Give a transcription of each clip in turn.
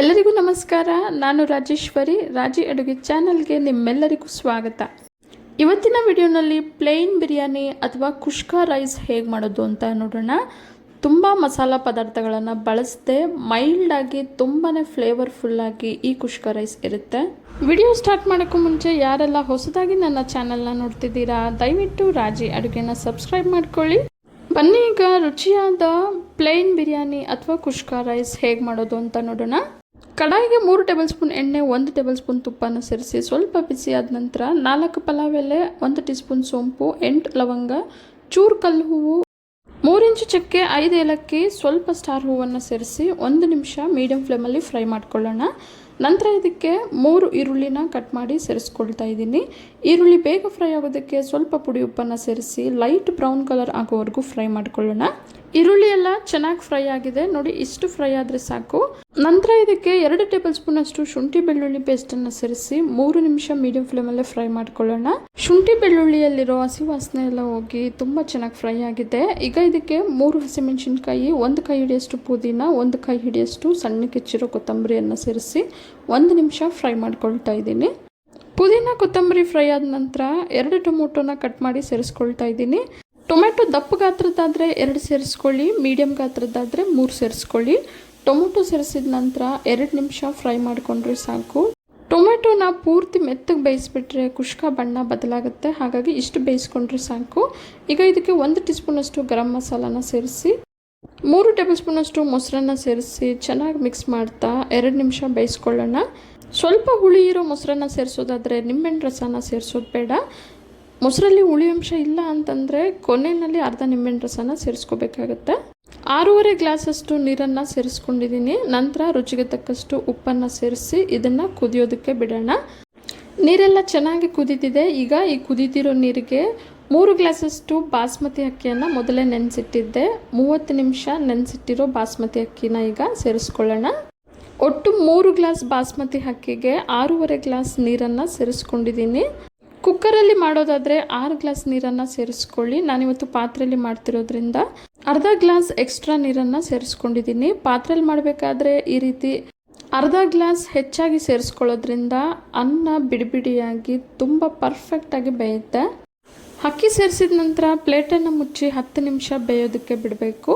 ಎಲ್ಲರಿಗೂ ನಮಸ್ಕಾರ. ನಾನು ರಾಜೇಶ್ವರಿ. ರಾಜಿ ಅಡುಗೆ ಚಾನಲ್ಗೆ ನಿಮ್ಮೆಲ್ಲರಿಗೂ ಸ್ವಾಗತ. ಇವತ್ತಿನ ವಿಡಿಯೋನಲ್ಲಿ ಪ್ಲೇನ್ ಬಿರಿಯಾನಿ ಅಥವಾ ಕುಷ್ಕಾ ರೈಸ್ ಹೇಗೆ ಮಾಡೋದು ಅಂತ ನೋಡೋಣ. ತುಂಬ ಮಸಾಲ ಪದಾರ್ಥಗಳನ್ನು ಬಳಸದೆ ಮೈಲ್ಡಾಗಿ ತುಂಬಾ ಫ್ಲೇವರ್ಫುಲ್ಲಾಗಿ ಈ ಕುಷ್ಕ ರೈಸ್ ಇರುತ್ತೆ. ವಿಡಿಯೋ ಸ್ಟಾರ್ಟ್ ಮಾಡೋಕ್ಕೂ ಮುಂಚೆ ಯಾರೆಲ್ಲ ಹೊಸದಾಗಿ ನನ್ನ ಚಾನಲ್ನ ನೋಡ್ತಿದ್ದೀರಾ, ದಯವಿಟ್ಟು ರಾಜಿ ಅಡುಗೆನ ಸಬ್ಸ್ಕ್ರೈಬ್ ಮಾಡ್ಕೊಳ್ಳಿ. ಬನ್ನಿ ಈಗ ರುಚಿಯಾದ ಪ್ಲೇನ್ ಬಿರಿಯಾನಿ ಅಥವಾ ಕುಷ್ಕ ರೈಸ್ ಹೇಗೆ ಮಾಡೋದು ಅಂತ ನೋಡೋಣ. ಕಡಾಯಿಗೆ ಮೂರು ಟೇಬಲ್ ಸ್ಪೂನ್ ಎಣ್ಣೆ, ಒಂದು ಟೇಬಲ್ ಸ್ಪೂನ್ ತುಪ್ಪನ ಸೇರಿಸಿ ಸ್ವಲ್ಪ ಬಿಸಿ ಆದ ನಂತರ ನಾಲ್ಕು ಪಲಾವ್ ಎಲೆ, ಒಂದು ಟೀ ಸ್ಪೂನ್ ಸೋಂಪು, ಎಂಟು ಲವಂಗ, ಚೂರು ಕಲ್ಲು ಹೂವು ಮೂರಿಂಚು ಚಕ್ಕೆ, ಐದು ಏಲಕ್ಕಿ, ಸ್ವಲ್ಪ ಸ್ಟಾರ್ ಹೂವನ್ನು ಸೇರಿಸಿ ಒಂದು ನಿಮಿಷ ಮೀಡಿಯಂ ಫ್ಲೇಮಲ್ಲಿ ಫ್ರೈ ಮಾಡ್ಕೊಳ್ಳೋಣ. ನಂತರ ಇದಕ್ಕೆ ಮೂರು ಈರುಳ್ಳಿನ ಕಟ್ ಮಾಡಿ ಸೇರಿಸ್ಕೊಳ್ತಾ ಇದ್ದೀನಿ. ಈರುಳ್ಳಿ ಬೇಗ ಫ್ರೈ ಆಗೋದಕ್ಕೆ ಸ್ವಲ್ಪ ಪುಡಿ ಉಪ್ಪನ್ನು ಸೇರಿಸಿ ಲೈಟ್ ಬ್ರೌನ್ ಕಲರ್ ಆಗೋವರೆಗೂ ಫ್ರೈ ಮಾಡ್ಕೊಳ್ಳೋಣ. ಈರುಳ್ಳಿ ಎಲ್ಲ ಚೆನ್ನಾಗಿ ಫ್ರೈ ಆಗಿದೆ. ನೋಡಿ, ಇಷ್ಟು ಫ್ರೈ ಆದರೆ ಸಾಕು. ನಂತರ ಇದಕ್ಕೆ ಎರಡು ಟೇಬಲ್ ಸ್ಪೂನ್ ಅಷ್ಟು ಶುಂಠಿ ಬೆಳ್ಳುಳ್ಳಿ ಪೇಸ್ಟನ್ನು ಸೇರಿಸಿ ಮೂರು ನಿಮಿಷ ಮೀಡಿಯಂ ಫ್ಲೇಮಲ್ಲೇ ಫ್ರೈ ಮಾಡ್ಕೊಳ್ಳೋಣ. ಶುಂಠಿ ಬೆಳ್ಳುಳ್ಳಿಯಲ್ಲಿರೋ ಹಸಿ ವಾಸನೆ ಎಲ್ಲ ಹೋಗಿ ತುಂಬ ಚೆನ್ನಾಗಿ ಫ್ರೈ ಆಗಿದೆ. ಈಗ ಇದಕ್ಕೆ ಮೂರು ಹಸಿಮೆಣಸಿನ್ಕಾಯಿ, ಒಂದು ಕೈ ಹಿಡಿಯಷ್ಟು ಪುದೀನ, ಒಂದು ಕೈ ಹಿಡಿಯಷ್ಟು ಸಣ್ಣ ಕೆಚ್ಚಿರೋ ಕೊತ್ತಂಬರಿಯನ್ನು ಸೇರಿಸಿ ಒಂದು ನಿಮಿಷ ಫ್ರೈ ಮಾಡ್ಕೊಳ್ತಾ ಇದ್ದೀನಿ. ಪುದೀನ ಕೊತ್ತಂಬರಿ ಫ್ರೈ ಆದ ನಂತರ ಎರಡು ಟೊಮೊಟೊನ ಕಟ್ ಮಾಡಿ ಸೇರಿಸ್ಕೊಳ್ತಾ ಇದ್ದೀನಿ. ಟೊಮೆಟೊ ದಪ್ಪ ಗಾತ್ರದ್ದಾದರೆ ಎರಡು ಸೇರಿಸ್ಕೊಳ್ಳಿ ಮೀಡಿಯಮ್ ಗಾತ್ರದ್ದಾದರೆ ಮೂರು ಸೇರಿಸ್ಕೊಳ್ಳಿ. ಟೊಮೆಟೊ ಸೇರಿಸಿದ ನಂತರ ಎರಡು ನಿಮಿಷ ಫ್ರೈ ಮಾಡಿಕೊಂಡ್ರೆ ಸಾಕು. ಟೊಮೆಟೊನ ಪೂರ್ತಿ ಮೆತ್ತಗೆ ಬೇಯಿಸ್ಬಿಟ್ರೆ ಕುಷ್ಕ ಬಣ್ಣ ಬದಲಾಗುತ್ತೆ. ಹಾಗಾಗಿ ಇಷ್ಟು ಬೇಯಿಸ್ಕೊಂಡ್ರೆ ಸಾಕು. ಈಗ ಇದಕ್ಕೆ ಒಂದು ಟೀ ಸ್ಪೂನಷ್ಟು ಗರಂ ಮಸಾಲಾನ ಸೇರಿಸಿ, ಮೂರು ಟೇಬಲ್ ಸ್ಪೂನಷ್ಟು ಮೊಸರನ್ನ ಸೇರಿಸಿ ಚೆನ್ನಾಗಿ ಮಿಕ್ಸ್ ಮಾಡ್ತಾ ಎರಡು ನಿಮಿಷ ಬೇಯಿಸ್ಕೊಳ್ಳೋಣ. ಸ್ವಲ್ಪ ಹುಳಿ ಇರೋ ಮೊಸರನ್ನ ಸೇರಿಸೋದಾದರೆ ನಿಂಬೆಹಣ್ಣು ರಸನ ಸೇರಿಸೋದು ಬೇಡ. ಮೊಸರಲ್ಲಿ ಹುಳಿ ಅಂಶ ಇಲ್ಲ ಅಂತಂದರೆ ಕೊನೆಯಲ್ಲಿ ಅರ್ಧ ನಿಂಬೆಹಣ್ಣು ರಸನ ಸೇರಿಸ್ಕೋಬೇಕಾಗತ್ತೆ. ಆರೂವರೆ ಗ್ಲಾಸಷ್ಟು ನೀರನ್ನು ಸೇರಿಸ್ಕೊಂಡಿದ್ದೀನಿ. ನಂತರ ರುಚಿಗೆ ತಕ್ಕಷ್ಟು ಉಪ್ಪನ್ನು ಸೇರಿಸಿ ಇದನ್ನು ಕುದಿಯೋದಕ್ಕೆ ಬಿಡೋಣ. ನೀರೆಲ್ಲ ಚೆನ್ನಾಗಿ ಕುದೀತಿದೆ. ಈಗ ಈ ಕುದಿದಿರೋ ನೀರಿಗೆ ಮೂರು ಗ್ಲಾಸಷ್ಟು ಬಾಸ್ಮತಿ ಅಕ್ಕಿಯನ್ನು ಮೊದಲೇ ನೆನೆಸಿಟ್ಟಿದ್ದೆ. ಮೂವತ್ತು ನಿಮಿಷ ನೆನೆಸಿಟ್ಟಿರೋ ಬಾಸ್ಮತಿ ಅಕ್ಕಿನ ಈಗ ಸೇರಿಸ್ಕೊಳ್ಳೋಣ. ಒಟ್ಟು ಮೂರು ಗ್ಲಾಸ್ ಬಾಸ್ಮತಿ ಅಕ್ಕಿಗೆ ಆರೂವರೆ ಗ್ಲಾಸ್ ನೀರನ್ನು ಸೇರಿಸ್ಕೊಂಡಿದ್ದೀನಿ. ಕುಕ್ಕರಲ್ಲಿ ಮಾಡೋದಾದರೆ ಆರು ಗ್ಲಾಸ್ ನೀರನ್ನು ಸೇರಿಸ್ಕೊಳ್ಳಿ. ನಾನಿವತ್ತು ಪಾತ್ರೆಯಲ್ಲಿ ಮಾಡ್ತಿರೋದ್ರಿಂದ ಅರ್ಧ ಗ್ಲಾಸ್ ಎಕ್ಸ್ಟ್ರಾ ನೀರನ್ನು ಸೇರಿಸ್ಕೊಂಡಿದ್ದೀನಿ. ಪಾತ್ರೆಯಲ್ಲಿ ಮಾಡಬೇಕಾದ್ರೆ ಈ ರೀತಿ ಅರ್ಧ ಗ್ಲಾಸ್ ಹೆಚ್ಚಾಗಿ ಸೇರಿಸ್ಕೊಳ್ಳೋದ್ರಿಂದ ಅನ್ನ ಬಿಡಿಬಿಡಿಯಾಗಿ ತುಂಬ ಪರ್ಫೆಕ್ಟಾಗಿ ಬೇಯುತ್ತೆ. ಅಕ್ಕಿ ಸೇರಿಸಿದ ನಂತರ ಪ್ಲೇಟನ್ನು ಮುಚ್ಚಿ ಹತ್ತು ನಿಮಿಷ ಬೇಯೋದಕ್ಕೆ ಬಿಡಬೇಕು.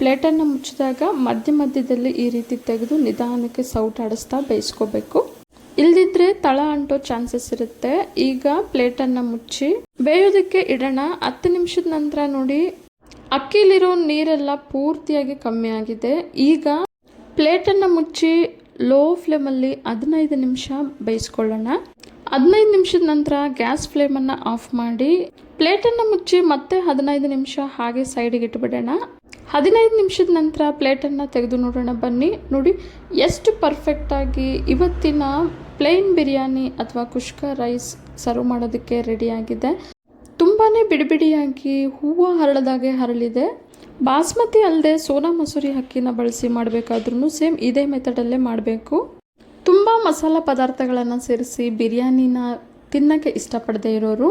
ಪ್ಲೇಟನ್ನು ಮುಚ್ಚಿದಾಗ ಮಧ್ಯ ಮಧ್ಯದಲ್ಲಿ ಈ ರೀತಿ ತೆಗೆದು ನಿಧಾನಕ್ಕೆ ಸೌಟಾಡಿಸ್ತಾ ಬೇಯಿಸ್ಕೋಬೇಕು. ಇಲ್ದಿದ್ರೆ ತಳ ಅಂಟೋ ಚಾನ್ಸಸ್ ಇರುತ್ತೆ. ಈಗ ಪ್ಲೇಟನ್ನು ಮುಚ್ಚಿ ಬೇಯೋದಕ್ಕೆ ಇಡೋಣ. ಹತ್ತು ನಿಮಿಷದ ನಂತರ ನೋಡಿ, ಅಕ್ಕಿಲಿರೋ ನೀರೆಲ್ಲ ಪೂರ್ತಿಯಾಗಿ ಕಮ್ಮಿ ಆಗಿದೆ. ಈಗ ಪ್ಲೇಟನ್ನು ಮುಚ್ಚಿ ಲೋ ಫ್ಲೇಮಲ್ಲಿ ಹದಿನೈದು ನಿಮಿಷ ಬೇಯಿಸ್ಕೊಳ್ಳೋಣ. ಹದಿನೈದು ನಿಮಿಷದ ನಂತರ ಗ್ಯಾಸ್ ಫ್ಲೇಮನ್ನು ಆಫ್ ಮಾಡಿ ಪ್ಲೇಟನ್ನು ಮುಚ್ಚಿ ಮತ್ತೆ ಹದಿನೈದು ನಿಮಿಷ ಹಾಗೆ ಸೈಡಿಗೆ ಇಟ್ಬಿಡೋಣ. ಹದಿನೈದು ನಿಮಿಷದ ನಂತರ ಪ್ಲೇಟನ್ನು ತೆಗೆದು ನೋಡೋಣ ಬನ್ನಿ. ನೋಡಿ, ಎಷ್ಟು ಪರ್ಫೆಕ್ಟಾಗಿ ಇವತ್ತಿನ ಪ್ಲೇನ್ ಬಿರಿಯಾನಿ ಅಥವಾ ಕುಷ್ಕ ರೈಸ್ ಸರ್ವ್ ಮಾಡೋದಕ್ಕೆ ರೆಡಿಯಾಗಿದೆ. ತುಂಬಾ ಬಿಡಿಬಿಡಿಯಾಗಿ ಹೂವು ಹರಳದಾಗೆ ಹರಳಿದೆ. ಬಾಸ್ಮತಿ ಅಲ್ಲದೆ ಸೋನಾ ಮಸೂರಿ ಅಕ್ಕಿನ ಬಳಸಿ ಮಾಡಬೇಕಾದ್ರೂ ಸೇಮ್ ಇದೇ ಮೆಥಡಲ್ಲೇ ಮಾಡಬೇಕು. ತುಂಬ ಮಸಾಲ ಪದಾರ್ಥಗಳನ್ನು ಸೇರಿಸಿ ಬಿರಿಯಾನಿನ ತಿನ್ನೋಕ್ಕೆ ಇಷ್ಟಪಡದೇ ಇರೋರು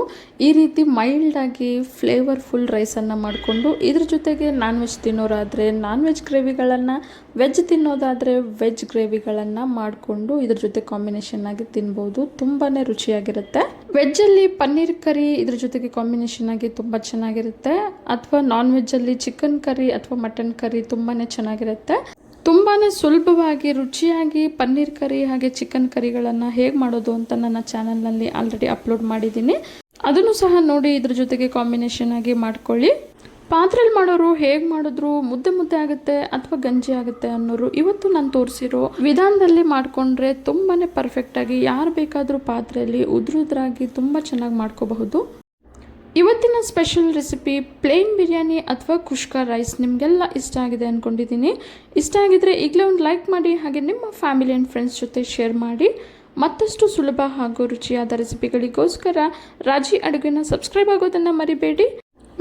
ಈ ರೀತಿ ಮೈಲ್ಡಾಗಿ ಫ್ಲೇವರ್ಫುಲ್ ರೈಸನ್ನು ಮಾಡಿಕೊಂಡು ಇದ್ರ ಜೊತೆಗೆ ನಾನ್ ವೆಜ್ ತಿನ್ನೋರಾದರೆ ನಾನ್ ವೆಜ್ ಗ್ರೇವಿಗಳನ್ನು ವೆಜ್ ತಿನ್ನೋದಾದರೆ ವೆಜ್ ಗ್ರೇವಿಗಳನ್ನು ಮಾಡಿಕೊಂಡು ಇದ್ರ ಜೊತೆ ಕಾಂಬಿನೇಷನ್ ಆಗಿ ತಿನ್ಬೋದು. ತುಂಬಾ ರುಚಿಯಾಗಿರುತ್ತೆ. ವೆಜ್ಜಲ್ಲಿ ಪನ್ನೀರ್ ಕರಿ ಇದ್ರ ಜೊತೆಗೆ ಕಾಂಬಿನೇಷನ್ ಆಗಿ ತುಂಬ ಚೆನ್ನಾಗಿರುತ್ತೆ. ಅಥವಾ ನಾನ್ ವೆಜ್ಜಲ್ಲಿ ಚಿಕನ್ ಕರಿ ಅಥವಾ ಮಟನ್ ಕರಿ ತುಂಬಾ ಚೆನ್ನಾಗಿರುತ್ತೆ. ತುಂಬಾ ಸುಲಭವಾಗಿ, ರುಚಿಯಾಗಿ ಪನ್ನೀರ್ ಕರಿ ಹಾಗೆ ಚಿಕನ್ ಕರಿಗಳನ್ನು ಹೇಗೆ ಮಾಡೋದು ಅಂತ ನನ್ನ ಚಾನಲ್ನಲ್ಲಿ ಆಲ್ರೆಡಿ ಅಪ್ಲೋಡ್ ಮಾಡಿದ್ದೀನಿ. ಅದನ್ನು ಸಹ ನೋಡಿ ಇದ್ರ ಜೊತೆಗೆ ಕಾಂಬಿನೇಷನ್ ಆಗಿ ಮಾಡ್ಕೊಳ್ಳಿ. ಪಾತ್ರೆಯಲ್ಲಿ ಮಾಡೋರು ಹೇಗೆ ಮಾಡಿದ್ರು, ಮುದ್ದೆ ಮುದ್ದೆ ಆಗುತ್ತೆ ಅಥವಾ ಗಂಜಿ ಆಗುತ್ತೆ ಅನ್ನೋರು ಇವತ್ತು ನಾನು ತೋರಿಸಿರೋ ವಿಧಾನದಲ್ಲಿ ಮಾಡಿಕೊಂಡ್ರೆ ತುಂಬಾ ಪರ್ಫೆಕ್ಟಾಗಿ ಯಾರು ಬೇಕಾದರೂ ಪಾತ್ರೆಯಲ್ಲಿ ಉದ್ರುದ್ರಾಗಿ ತುಂಬ ಚೆನ್ನಾಗಿ ಮಾಡ್ಕೋಬಹುದು. ಇವತ್ತಿನ ಸ್ಪೆಷಲ್ ರೆಸಿಪಿ ಪ್ಲೇನ್ ಬಿರಿಯಾನಿ ಅಥವಾ ಖುಷ್ಕ ರೈಸ್ ನಿಮಗೆಲ್ಲ ಇಷ್ಟ ಆಗಿದೆ ಅಂದ್ಕೊಂಡಿದ್ದೀನಿ ಇಷ್ಟ ಆಗಿದ್ರೆ ಈಗಲೇ ಒಂದು ಲೈಕ್ ಮಾಡಿ, ಹಾಗೆ ನಿಮ್ಮ ಫ್ಯಾಮಿಲಿ ಆ್ಯಂಡ್ ಫ್ರೆಂಡ್ಸ್ ಜೊತೆ ಶೇರ್ ಮಾಡಿ. ಮತ್ತಷ್ಟು ಸುಲಭ ಹಾಗೂ ರುಚಿಯಾದ ರೆಸಿಪಿಗಳಿಗೋಸ್ಕರ ರಾಜಿ ಅಡುಗೆನ ಸಬ್ಸ್ಕ್ರೈಬ್ ಆಗೋದನ್ನು ಮರಿಬೇಡಿ.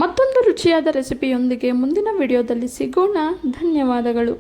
ಮತ್ತೊಂದು ರುಚಿಯಾದ ರೆಸಿಪಿಯೊಂದಿಗೆ ಮುಂದಿನ ವಿಡಿಯೋದಲ್ಲಿ ಸಿಗೋಣ. ಧನ್ಯವಾದಗಳು.